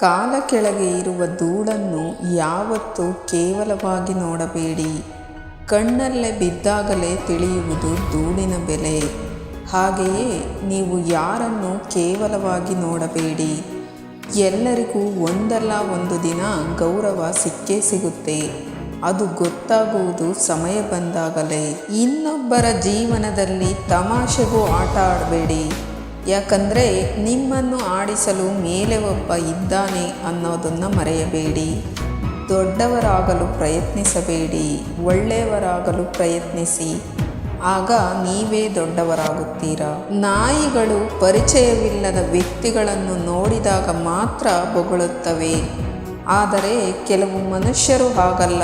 ಕಾಲ ಕೆಳಗೆ ಇರುವ ಧೂಳನ್ನು ಯಾವತ್ತೂ ಕೇವಲವಾಗಿ ನೋಡಬೇಡಿ. ಕಣ್ಣಲ್ಲೇ ಬಿದ್ದಾಗಲೇ ತಿಳಿಯುವುದು ಧೂಳಿನ ಬೆಲೆ. ಹಾಗೆಯೇ ನೀವು ಯಾರನ್ನು ಕೇವಲವಾಗಿ ನೋಡಬೇಡಿ. ಎಲ್ಲರಿಗೂ ಒಂದಲ್ಲ ಒಂದು ದಿನ ಗೌರವ ಸಿಕ್ಕೇ ಸಿಗುತ್ತೆ. ಅದು ಗೊತ್ತಾಗುವುದು ಸಮಯ ಬಂದಾಗಲೇ. ಇನ್ನೊಬ್ಬರ ಜೀವನದಲ್ಲಿ ತಮಾಷೆಗೂ ಆಟ ಆಡಬೇಡಿ. ಯಾಕಂದರೆ ನಿಮ್ಮನ್ನು ಆಡಿಸಲು ಮೇಲೆ ಒಬ್ಬ ಇದ್ದಾನೆ ಅನ್ನೋದನ್ನು ಮರೆಯಬೇಡಿ. ದೊಡ್ಡವರಾಗಲು ಪ್ರಯತ್ನಿಸಬೇಡಿ, ಒಳ್ಳೆಯವರಾಗಲು ಪ್ರಯತ್ನಿಸಿ. ಆಗ ನೀವೇ ದೊಡ್ಡವರಾಗುತ್ತೀರಾ? ನಾಯಿಗಳು ಪರಿಚಯವಿಲ್ಲದ ವ್ಯಕ್ತಿಗಳನ್ನು ನೋಡಿದಾಗ ಮಾತ್ರ ಬೊಗಳುತ್ತವೆ. ಆದರೆ ಕೆಲವು ಮನುಷ್ಯರು ಹಾಗಲ್ಲ.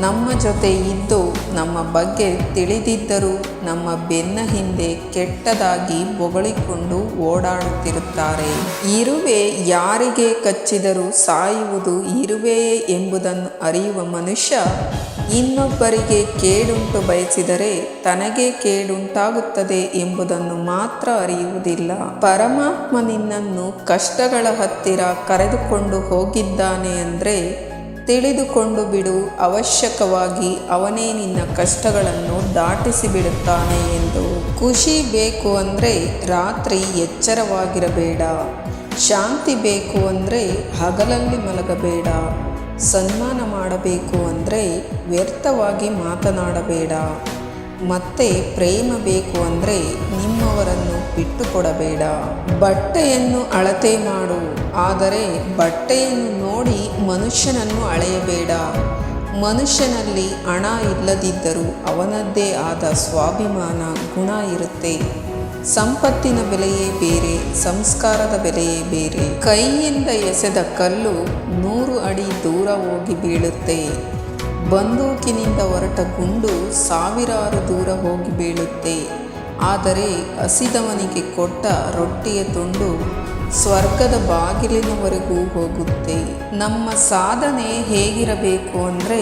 ನಮ್ಮ ಜೊತೆ ಇದ್ದು ನಮ್ಮ ಬಗ್ಗೆ ತಿಳಿದಿದ್ದರೂ ನಮ್ಮ ಬೆನ್ನ ಹಿಂದೆ ಕೆಟ್ಟದಾಗಿ ಬೊಗಳಿಕೊಂಡು ಓಡಾಡುತ್ತಿರುತ್ತಾರೆ. ಇರುವೆ ಯಾರಿಗೆ ಕಚ್ಚಿದರೂ ಸಾಯುವುದು ಇರುವೆಯೇ ಎಂಬುದನ್ನು ಅರಿಯುವ ಮನುಷ್ಯ ಇನ್ನೊಬ್ಬರಿಗೆ ಕೇಡುಂಟು ಬಯಸಿದರೆ ತನಗೆ ಕೇಡುಂಟಾಗುತ್ತದೆ ಎಂಬುದನ್ನು ಮಾತ್ರ ಅರಿಯುವುದಿಲ್ಲ. ಪರಮಾತ್ಮ ನಿನ್ನನ್ನು ಕಷ್ಟಗಳ ಹತ್ತಿರ ಕರೆದುಕೊಂಡು ಹೋಗಿದ್ದಾನೆ ಅಂದರೆ ತಿಳಿದುಕೊಂಡು ಬಿಡು, ಅವಶ್ಯಕವಾಗಿ ಅವನೇ ನಿನ್ನ ಕಷ್ಟಗಳನ್ನು ದಾಟಿಸಿ ಬಿಡುತ್ತಾನೆ ಎಂದು. ಖುಷಿ ಬೇಕು ಅಂದರೆ ರಾತ್ರಿ ಎಚ್ಚರವಾಗಿರಬೇಡ. ಶಾಂತಿ ಬೇಕು ಅಂದರೆ ಹಗಲಲ್ಲಿ ಮಲಗಬೇಡ. ಸನ್ಮಾನ ಮಾಡಬೇಕು ಅಂದರೆ ವ್ಯರ್ಥವಾಗಿ ಮಾತನಾಡಬೇಡ. ಮತ್ತೆ ಪ್ರೇಮ ಬೇಕು ಅಂದರೆ ನಿಮ್ಮವರನ್ನು ಬಿಟ್ಟುಕೊಡಬೇಡ. ಬಟ್ಟೆಯನ್ನು ಅಳತೆ ಮಾಡು. ಆದರೆ ಬಟ್ಟೆಯನ್ನು ನೋಡಿ ಮನುಷ್ಯನನ್ನು ಅಳೆಯಬೇಡ. ಮನುಷ್ಯನಲ್ಲಿ ಹಣ ಇಲ್ಲದಿದ್ದರೂ ಅವನದ್ದೇ ಆದ ಸ್ವಾಭಿಮಾನ ಗುಣ ಇರುತ್ತೆ. ಸಂಪತ್ತಿನ ಬೆಲೆಯೇ ಬೇರೆ, ಸಂಸ್ಕಾರದ ಬೆಲೆಯೇ ಬೇರೆ. ಕೈಯಿಂದ ಎಸೆದ ಕಲ್ಲು ನೂರು ಅಡಿ ದೂರ ಹೋಗಿ ಬೀಳುತ್ತೆ. ಬಂದೂಕಿನಿಂದ ಹೊರಟ ಗುಂಡು ಸಾವಿರಾರು ದೂರ ಹೋಗಿ ಬೀಳುತ್ತೆ. ಆದರೆ ಹಸಿದವನಿಗೆ ಕೊಟ್ಟ ರೊಟ್ಟಿಯ ತುಂಡು ಸ್ವರ್ಗದ ಬಾಗಿಲಿನವರೆಗೂ ಹೋಗುತ್ತೆ. ನಮ್ಮ ಸಾಧನೆ ಹೇಗಿರಬೇಕು ಅಂದರೆ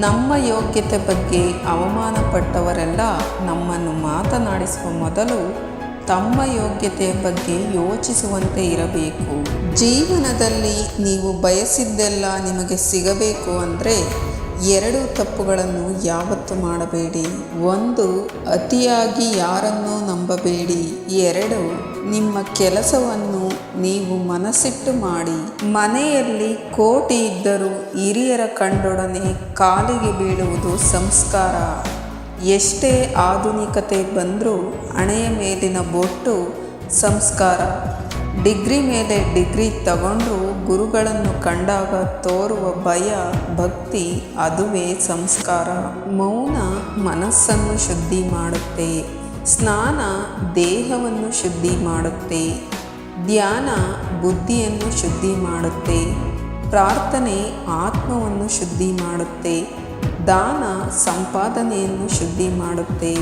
ನಮ್ಮ ಯೋಗ್ಯತೆ ಬಗ್ಗೆ ಅವಮಾನಪಟ್ಟವರೆಲ್ಲ ನಮ್ಮನ್ನು ಮಾತನಾಡಿಸುವ ಮೊದಲು ತಮ್ಮ ಯೋಗ್ಯತೆಯ ಬಗ್ಗೆ ಯೋಚಿಸುವಂತೆ ಇರಬೇಕು. ಜೀವನದಲ್ಲಿ ನೀವು ಬಯಸಿದ್ದೆಲ್ಲ ನಿಮಗೆ ಸಿಗಬೇಕು ಅಂದರೆ ಎರಡು ತಪ್ಪುಗಳನ್ನು ಯಾವತ್ತು ಮಾಡಬೇಡಿ. ಒಂದು, ಅತಿಯಾಗಿ ಯಾರನ್ನೂ ನಂಬಬೇಡಿ. ಎರಡು, ನಿಮ್ಮ ಕೆಲಸವನ್ನು ನೀವು ಮನಸ್ಸಿಟ್ಟು ಮಾಡಿ. ಮನೆಯಲ್ಲಿ ಕೋಟಿ ಇದ್ದರೂ ಹಿರಿಯರ ಕಂಡೊಡನೆ ಕಾಲಿಗೆ ಬೀಳುವುದು ಸಂಸ್ಕಾರ. ಎಷ್ಟೇ ಆಧುನಿಕತೆ ಬಂದರೂ ಹಣೆಯ ಮೇಲಿನ ಬೊಟ್ಟು ಸಂಸ್ಕಾರ. ಡಿಗ್ರಿ ಮೇಲೆ ಡಿಗ್ರಿ ತಗೊಂಡು ಗುರುಗಳನ್ನು ಕಂಡಾಗ ತೋರುವ ಭಯ, ಭಕ್ತಿ ಅದುವೇ ಸಂಸ್ಕಾರ. ಮೌನ ಮನಸ್ಸನ್ನು ಶುದ್ಧಿ ಮಾಡುತ್ತೆ. ಸ್ನಾನ ದೇಹವನ್ನು ಶುದ್ಧಿ ಮಾಡುತ್ತೆ. ಧ್ಯಾನ ಬುದ್ಧಿಯನ್ನು ಶುದ್ಧಿ ಮಾಡುತ್ತೆ. ಪ್ರಾರ್ಥನೆ ಆತ್ಮವನ್ನು ಶುದ್ಧಿ ಮಾಡುತ್ತೆ. ದಾನ ಸಂಪಾದನೆಯನ್ನು ಶುದ್ಧಿ ಮಾಡುತ್ತೆ.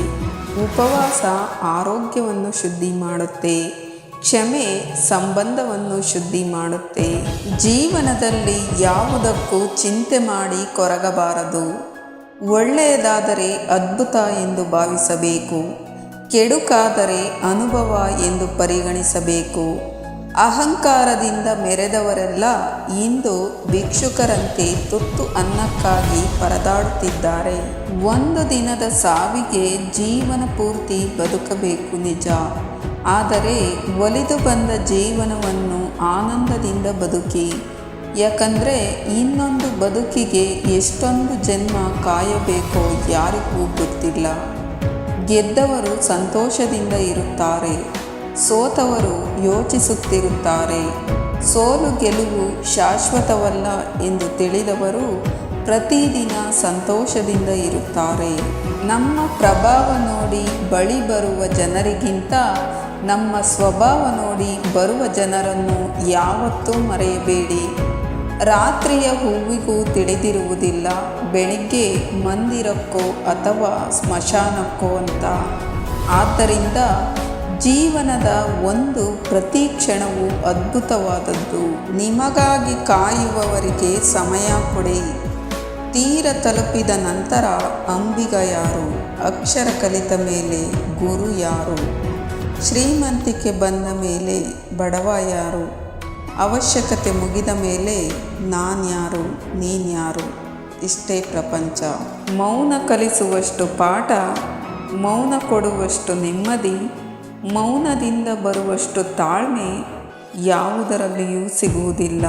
ಉಪವಾಸ ಆರೋಗ್ಯವನ್ನು ಶುದ್ಧಿ ಮಾಡುತ್ತೆ. ಕ್ಷಮೆ ಸಂಬಂಧವನ್ನು ಶುದ್ಧಿ ಮಾಡುತ್ತೆ. ಜೀವನದಲ್ಲಿ ಯಾವುದಕ್ಕೂ ಚಿಂತೆ ಮಾಡಿ ಕೊರಗಬಾರದು. ಒಳ್ಳೆಯದಾದರೆ ಅದ್ಭುತ ಎಂದು ಭಾವಿಸಬೇಕು. ಕೆಡುಕಾದರೆ ಅನುಭವ ಎಂದು ಪರಿಗಣಿಸಬೇಕು. ಅಹಂಕಾರದಿಂದ ಮೆರೆದವರೆಲ್ಲ ಇಂದು ಭಿಕ್ಷುಕರಂತೆ ತುತ್ತು ಅನ್ನಕ್ಕಾಗಿ ಪರದಾಡುತ್ತಿದ್ದಾರೆ. ಒಂದು ದಿನದ ಸಾವಿಗೆ ಜೀವನ ಪೂರ್ತಿ ಬದುಕಬೇಕು ನಿಜ. ಆದರೆ ಒಲಿದು ಬಂದ ಜೀವನವನ್ನು ಆನಂದದಿಂದ ಬದುಕಿ, ಯಾಕಂದರೆ ಇನ್ನೊಂದು ಬದುಕಿಗೆ ಎಷ್ಟೊಂದು ಜನ್ಮ ಕಾಯಬೇಕೋ ಯಾರಿಗೂ ಗೊತ್ತಿಲ್ಲ. ಗೆದ್ದವರು ಸಂತೋಷದಿಂದ ಇರುತ್ತಾರೆ, ಸೋತವರು ಯೋಚಿಸುತ್ತಿರುತ್ತಾರೆ. ಸೋಲು ಗೆಲುವು ಶಾಶ್ವತವಲ್ಲ ಎಂದು ತಿಳಿದವರು ಪ್ರತಿದಿನ ಸಂತೋಷದಿಂದ ಇರುತ್ತಾರೆ. ನಮ್ಮ ಪ್ರಭಾವ ನೋಡಿ ಬಳಿ ಬರುವ ಜನರಿಗಿಂತ, ನಮ್ಮ ಸ್ವಭಾವ ನೋಡಿ ಬರುವ ಜನರನ್ನು ಯಾವತ್ತೂ ಮರೆಯಬೇಡಿ. ರಾತ್ರಿಯ ಹೂವಿಗೂ ತಿಳಿದಿರುವುದಿಲ್ಲ, ಬೆಳಿಗ್ಗೆ ಮಂದಿರಕ್ಕೋ ಅಥವಾ ಸ್ಮಶಾನಕ್ಕೋ ಅಂತ. ಆದ್ದರಿಂದ ಜೀವನದ ಒಂದು ಪ್ರತಿ ಕ್ಷಣವು ಅದ್ಭುತವಾದದ್ದು. ನಿಮಗಾಗಿ ಕಾಯುವವರಿಗೆ ಸಮಯ ಕೊಡಿ. ತೀರ ತಲುಪಿದ ನಂತರ ಅಂಬಿಗ ಯಾರು? ಅಕ್ಷರ ಕಲಿತ ಮೇಲೆ ಗುರು ಯಾರು? ಶ್ರೀಮಂತಿಕೆ ಬಂದ ಮೇಲೆ ಬಡವ ಯಾರು? ಅವಶ್ಯಕತೆ ಮುಗಿದ ಮೇಲೆ ನಾನ್ಯಾರು ನೀನ್ಯಾರು ಇಷ್ಟೇ ಪ್ರಪಂಚ. ಮೌನ ಕಲಿಸುವಷ್ಟು ಪಾಠ, ಮೌನ ಕೊಡುವಷ್ಟು ನೆಮ್ಮದಿ, ಮೌನದಿಂದ ಬರುವಷ್ಟು ತಾಳ್ಮೆ ಯಾವುದರಲ್ಲಿಯೂ ಸಿಗುವುದಿಲ್ಲ.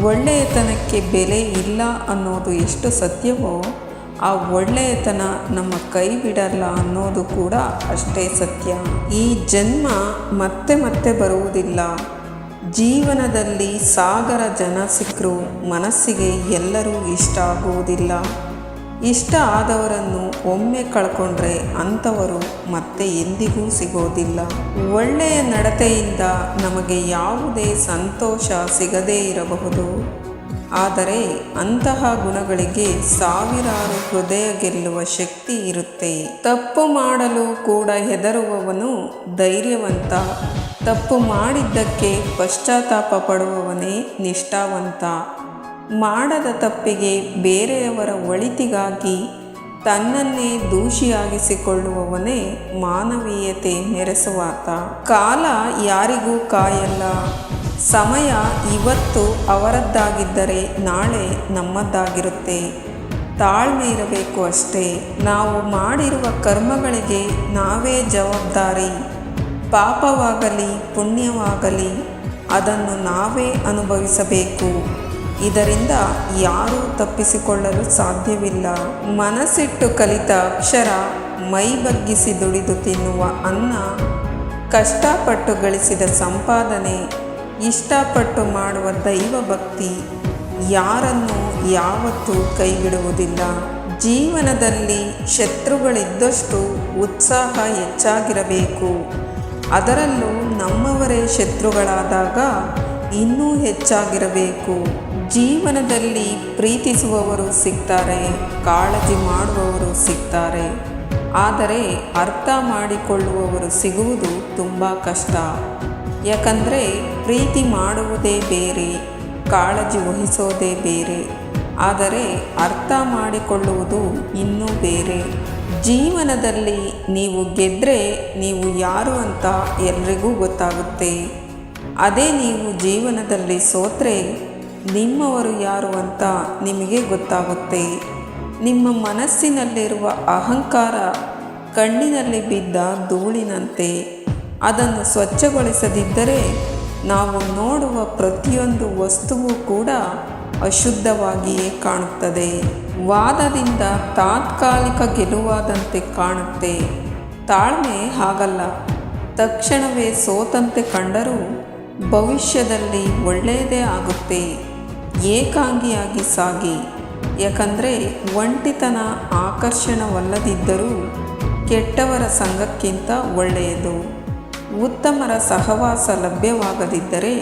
ಒಳ್ಳೆಯತನಕ್ಕೆ ಬೆಲೆ ಇಲ್ಲ ಅನ್ನೋದು ಎಷ್ಟು ಸತ್ಯವೋ, ಆ ಒಳ್ಳೆಯತನ ನಮ್ಮ ಕೈ ಬಿಡಲ್ಲ ಅನ್ನೋದು ಕೂಡ ಅಷ್ಟೇ ಸತ್ಯ. ಈ ಜನ್ಮ ಮತ್ತೆ ಮತ್ತೆ ಬರುವುದಿಲ್ಲ. ಜೀವನದಲ್ಲಿ ಸಾಗರ ಜನ ಸಿಕ್ಕರೂ ಮನಸ್ಸಿಗೆ ಎಲ್ಲರೂ ಇಷ್ಟ ಆಗುವುದಿಲ್ಲ. ಇಷ್ಟ ಆದವರನ್ನು ಒಮ್ಮೆ ಕಳ್ಕೊಂಡ್ರೆ ಅಂಥವರು ಮತ್ತೆ ಎಂದಿಗೂ ಸಿಗೋದಿಲ್ಲ. ಒಳ್ಳೆಯ ನಡತೆಯಿಂದ ನಮಗೆ ಯಾವುದೇ ಸಂತೋಷ ಸಿಗದೇ ಇರಬಹುದು. ಆದರೆ ಅಂತಹ ಗುಣಗಳಿಗೆ ಸಾವಿರಾರು ಹೃದಯ ಗೆಲ್ಲುವ ಶಕ್ತಿ ಇರುತ್ತೆ. ತಪ್ಪು ಮಾಡಲು ಕೂಡ ಹೆದರುವವನು ಧೈರ್ಯವಂತ. ತಪ್ಪು ಮಾಡಿದ್ದಕ್ಕೆ ಪಶ್ಚಾತ್ತಾಪ ಪಡುವವನೇ ನಿಷ್ಠಾವಂತ. ಮಾಡದ ತಪ್ಪಿಗೆ ಬೇರೆಯವರ ಒಳಿತಿಗಾಗಿ ತನ್ನನ್ನೇ ದೂಷಿಯಾಗಿಸಿಕೊಳ್ಳುವವನೇ ಮಾನವೀಯತೆ ನೆರೆಸುವಾತ. ಕಾಲ ಯಾರಿಗೂ ಕಾಯಲ್ಲ. ಸಮಯ ಇವತ್ತು ಅವರದ್ದಾಗಿದ್ದರೆ ನಾಳೆ ನಮ್ಮದ್ದಾಗಿರುತ್ತೆ. ತಾಳ್ಮೆ ಇರಬೇಕು ಅಷ್ಟೇ. ನಾವು ಮಾಡಿರುವ ಕರ್ಮಗಳಿಗೆ ನಾವೇ ಜವಾಬ್ದಾರಿ. ಪಾಪವಾಗಲಿ ಪುಣ್ಯವಾಗಲಿ ಅದನ್ನು ನಾವೇ ಅನುಭವಿಸಬೇಕು. ಇದರಿಂದ ಯಾರೂ ತಪ್ಪಿಸಿಕೊಳ್ಳಲು ಸಾಧ್ಯವಿಲ್ಲ. ಮನಸ್ಸಿಟ್ಟು ಕಲಿತ ಅಕ್ಷರ ಮೈ ಬಗ್ಗಿಸಿ ದುಡಿದು ತಿನ್ನುವ ಅನ್ನ, ಕಷ್ಟಪಟ್ಟು ಗಳಿಸಿದ ಸಂಪಾದನೆ, ಇಷ್ಟಪಟ್ಟು ಮಾಡುವ ದೈವ ಭಕ್ತಿ ಯಾರನ್ನು ಯಾವತ್ತೂ ಕೈಬಿಡುವುದಿಲ್ಲ. ಜೀವನದಲ್ಲಿ ಶತ್ರುಗಳಿದ್ದಷ್ಟು ಉತ್ಸಾಹ ಹೆಚ್ಚಾಗಿರಬೇಕು. ಅದರಲ್ಲೂ ನಮ್ಮವರೇ ಶತ್ರುಗಳಾದಾಗ ಇನ್ನೂ ಹೆಚ್ಚಾಗಿರಬೇಕು. ಜೀವನದಲ್ಲಿ ಪ್ರೀತಿಸುವವರು ಸಿಗ್ತಾರೆ, ಕಾಳಜಿ ಮಾಡುವವರು ಸಿಗ್ತಾರೆ. ಆದರೆ ಅರ್ಥ ಮಾಡಿಕೊಳ್ಳುವವರು ಸಿಗುವುದು ತುಂಬ ಕಷ್ಟ. ಯಾಕಂದರೆ ಪ್ರೀತಿ ಮಾಡುವುದೇ ಬೇರೆ, ಕಾಳಜಿ ವಹಿಸೋದೇ ಬೇರೆ. ಆದರೆ ಅರ್ಥ ಮಾಡಿಕೊಳ್ಳುವುದು ಇನ್ನೂ ಬೇರೆ. ಜೀವನದಲ್ಲಿ ನೀವು ಗೆದ್ದರೆ ನೀವು ಯಾರು ಅಂತ ಎಲ್ರಿಗೂ ಗೊತ್ತಾಗುತ್ತೆ. ಅದೇ ನೀವು ಜೀವನದಲ್ಲಿ ಸೋತ್ರೆ ನಿಮ್ಮವರು ಯಾರು ಅಂತ ನಿಮಗೆ ಗೊತ್ತಾಗುತ್ತೆ. ನಿಮ್ಮ ಮನಸ್ಸಿನಲ್ಲಿರುವ ಅಹಂಕಾರ ಕಣ್ಣಿನಲ್ಲಿ ಬಿದ್ದ ಧೂಳಿನಂತೆ, ಅದನ್ನು ಸ್ವಚ್ಛಗೊಳಿಸದಿದ್ದರೆ ನಾವು ನೋಡುವ ಪ್ರತಿಯೊಂದು ವಸ್ತುವು ಕೂಡ ಅಶುದ್ಧವಾಗಿಯೇ ಕಾಣುತ್ತದೆ. ವಾದದಿಂದ ತಾತ್ಕಾಲಿಕ ಗೆಲುವಾದಂತೆ ಕಾಣುತ್ತೆ. ತಾಳ್ಮೆ ಹಾಗಲ್ಲ. ತಕ್ಷಣವೇ ಸೋತಂತೆ ಕಂಡರೂ ಭವಿಷ್ಯದಲ್ಲಿ ಒಳ್ಳೆಯದೇ ಆಗುತ್ತೆ. ಏಕಾಂಗಿಯಾಗಿ ಸಾಗಿ. ಯಾಕಂದರೆ ಒಂಟಿತನ ಆಕರ್ಷಣವಲ್ಲದಿದ್ದರೂ ಕೆಟ್ಟವರ ಸಂಘಕ್ಕಿಂತ ಒಳ್ಳೆಯದು. ಉತ್ತಮರ ಸಹವಾಸ ಲಭ್ಯವಾಗದಿದ್ದರೆ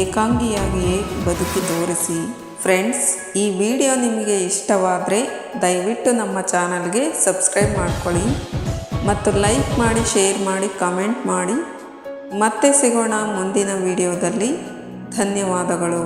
ಏಕಾಂಗಿಯಾಗಿಯೇ ಬದುಕಿ ತೋರಿಸಿ. ಫ್ರೆಂಡ್ಸ್, ಈ ವಿಡಿಯೋ ನಿಮಗೆ ಇಷ್ಟವಾದರೆ ದಯವಿಟ್ಟು ನಮ್ಮ ಚಾನಲ್ಗೆ ಸಬ್ಸ್ಕ್ರೈಬ್ ಮಾಡ್ಕೊಳ್ಳಿ ಮತ್ತು ಲೈಕ್ ಮಾಡಿ, ಶೇರ್ ಮಾಡಿ, ಕಮೆಂಟ್ ಮಾಡಿ. ಮತ್ತೆ ಸಿಗೋಣ ಮುಂದಿನ ವಿಡಿಯೋದಲ್ಲಿ. ಧನ್ಯವಾದಗಳು.